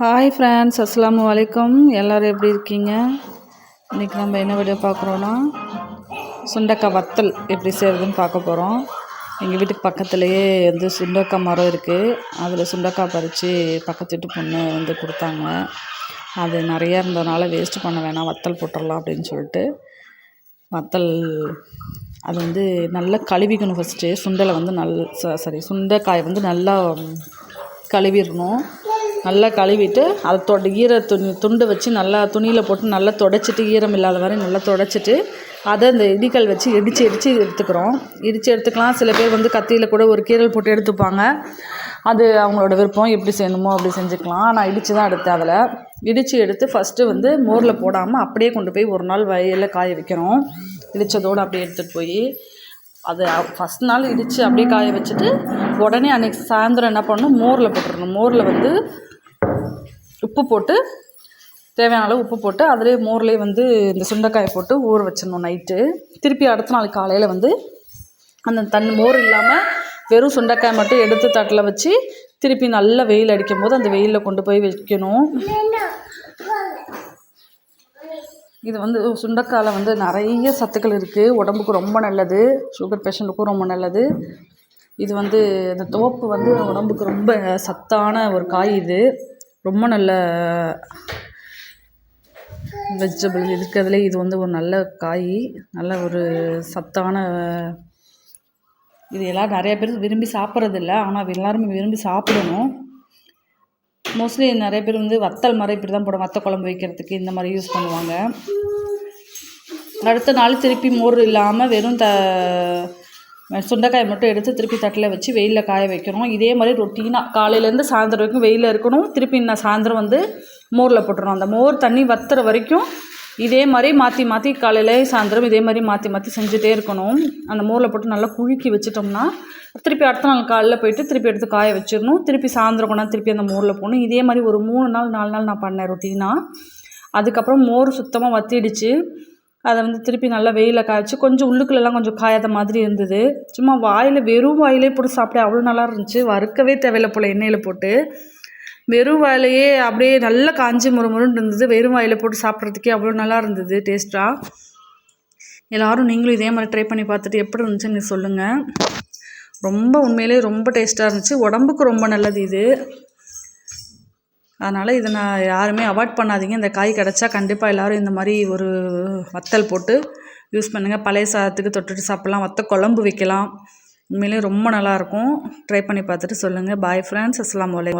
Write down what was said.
Hi friends அஸ்லாம் வலைக்கம் எல்லோரும் எப்படி இருக்கீங்க? இன்றைக்கி நம்ம என்ன வீடியோ பார்க்குறோன்னா சுண்டக்காய் வத்தல் எப்படி செய்கிறதுன்னு பார்க்க போகிறோம் எங்கள் வீட்டுக்கு பக்கத்துலேயே வந்து சுண்டக்காய் மரம் இருக்குது அதில் சுண்டக்காய் பறித்து பக்கத்து வீட்டு பொண்ணு வந்து கொடுத்தாங்க. அது நிறையா இருந்ததுனால வேஸ்ட்டு பண்ண வேணாம் வத்தல் போட்டுடலாம் அப்படின்னு சொல்லிட்டு. வத்தல் அது வந்து நல்லா கழுவிக்கணும் ஃபஸ்ட்டு சுண்டலை வந்து நல் சாரி சுண்டைக்காய் வந்து நல்லா கழுவிடணும். நல்லா கழுவிட்டு அதை தொட ஈர துணி துண்டு வச்சு நல்லா துணியில் போட்டு நல்லா தொடச்சிட்டு ஈரம் இல்லாத வரை நல்லா தொடச்சிட்டு அதை இந்த இடிக்கல் வச்சு இடித்து இடித்து எடுத்துக்கிறோம். இடித்து எடுத்துக்கலாம். சில பேர் வந்து கத்தியில் கூட ஒரு கீரல் போட்டு எடுத்துப்பாங்க. அது அவங்களோட விருப்பம். எப்படி செய்யணுமோ அப்படி செஞ்சுக்கலாம். நான் இடித்து தான் எடுத்தேன் அதில். இடித்து எடுத்து ஃபஸ்ட்டு வந்து மோரில் போடாமல் அப்படியே கொண்டு போய் ஒரு நாள் வயலில் காய வைக்கிறோம். இடித்ததோடு அப்படியே எடுத்துகிட்டு போய் அதை ஃபஸ்ட் நாள் இடித்து அப்படியே காய வச்சுட்டு உடனே அன்றைக்கி சாயந்தரம் என்ன பண்ணணும்? மோரில் போட்டுடணும் மோரில் வந்து உப்பு போட்டு தேவையான அளவு உப்பு போட்டு அதிலே மோர்லேயே வந்து இந்த சுண்டைக்காயை போட்டு ஊற வச்சிடணும் நைட்டு திருப்பி அடுத்த நாள் காலையில் வந்து அந்த தண்ணி மோர் இல்லாமல் வெறும் சுண்டைக்காய் மட்டும் எடுத்து தட்டில் வச்சு திருப்பி நல்லா வெயில் அடிக்கும் போது அந்த வெயிலில் கொண்டு போய் வைக்கணும். இது வந்து சுண்டைக்காயில் வந்து நிறைய சத்துக்கள் இருக்குது உடம்புக்கு ரொம்ப நல்லது. சுகர் பேஷண்ட்டுக்கும் ரொம்ப நல்லது. இது வந்து இந்த தோப்பு வந்து உடம்புக்கு ரொம்ப சத்தான ஒரு காய் இது. ரொம்ப நல்ல வெஜிடபிள் இருக்கிறதுலே இது வந்து ஒரு நல்ல காய் நல்ல ஒரு சத்தான இது எல்லாம் நிறைய பேர் விரும்பி சாப்பிட்றதில்ல ஆனால் எல்லாருமே விரும்பி சாப்பிடணும். மோஸ்ட்லி நிறைய பேர் வந்து வத்தல் மாதிரி இப்படி தான் போடுவாங்க வத்த குழம்பு வைக்கிறதுக்கு இந்த மாதிரி யூஸ் பண்ணுவாங்க. அடுத்த நாள் திருப்பி மோர் இல்லாமல் வெறும் த சுண்டைக்காய் மட்டும் எடுத்து திருப்பி தட்டில் வச்சு வெயிலில் காய வைக்கணும் இதே மாதிரி ரொட்டீனாக காலையிலேருந்து சாயந்தரம் வரைக்கும் வெயிலில் இருக்கணும். திருப்பி நான் சாயந்தரம் வந்து மோரில் போட்டுருணும் அந்த மோர் தண்ணி வத்துற வரைக்கும் இதே மாதிரி மாற்றி மாற்றி காலையில் சாயந்தரம் இதே மாதிரி மாற்றி மாற்றி செஞ்சுட்டே இருக்கணும். அந்த மோரில் போட்டு நல்லா குழுக்கி வச்சிட்டோம்னா திருப்பி அடுத்த நாள் காலையில் போயிட்டு திருப்பி எடுத்து காய வச்சிடணும். திருப்பி சாயந்தரம் கொண்டா திருப்பி அந்த மோரில் போகணும் இதே மாதிரி ஒரு மூணு நாள் நாலு நாள் நான் பண்ணேன் ரொட்டீனாக அதுக்கப்புறம் மோர் சுத்தமாக வத்திடுச்சு. அதை வந்து திருப்பி நல்லா வெயிலில் காய்ச்சி கொஞ்சம் உள்ளுக்குள்ளெல்லாம் கொஞ்சம் காயாத மாதிரி இருந்தது. சும்மா வாயில் வெறும் வாயிலே போட்டு சாப்பிட அவ்வளோ நல்லா இருந்துச்சு. வறுக்கவே தேவையில்லை போல் எண்ணெயில் போட்டு. வெறும் வாயிலையே அப்படியே நல்லா காஞ்சி முறுமுறுன்னு இருந்தது. வெறும் வாயில் போட்டு சாப்பிட்றதுக்கே அவ்வளோ நல்லா இருந்தது டேஸ்ட்டாக எல்லோரும் நீங்களும் இதே மாதிரி ட்ரை பண்ணி பார்த்துட்டு எப்படி இருந்துச்சுன்னு சொல்லுங்கள் ரொம்ப உண்மையிலே ரொம்ப டேஸ்ட்டாக இருந்துச்சு. உடம்புக்கு ரொம்ப நல்லது இது. அதனால் இதை நான் யாருமே அவாய்ட் பண்ணாதீங்க. இந்த காய் கிடச்சா கண்டிப்பாக எல்லோரும் இந்த மாதிரி ஒரு வத்தல் போட்டு யூஸ் பண்ணுங்கள் பழைய சாதத்துக்கு தொட்டுட்டு சாப்பிட்லாம். வத்த குழம்பு வைக்கலாம். உண்மையிலே ரொம்ப நல்லாயிருக்கும் ட்ரை பண்ணி பார்த்துட்டு சொல்லுங்கள் பாய் ஃப்ரெண்ட்ஸ் அஸ்லாம் வலைக்கம்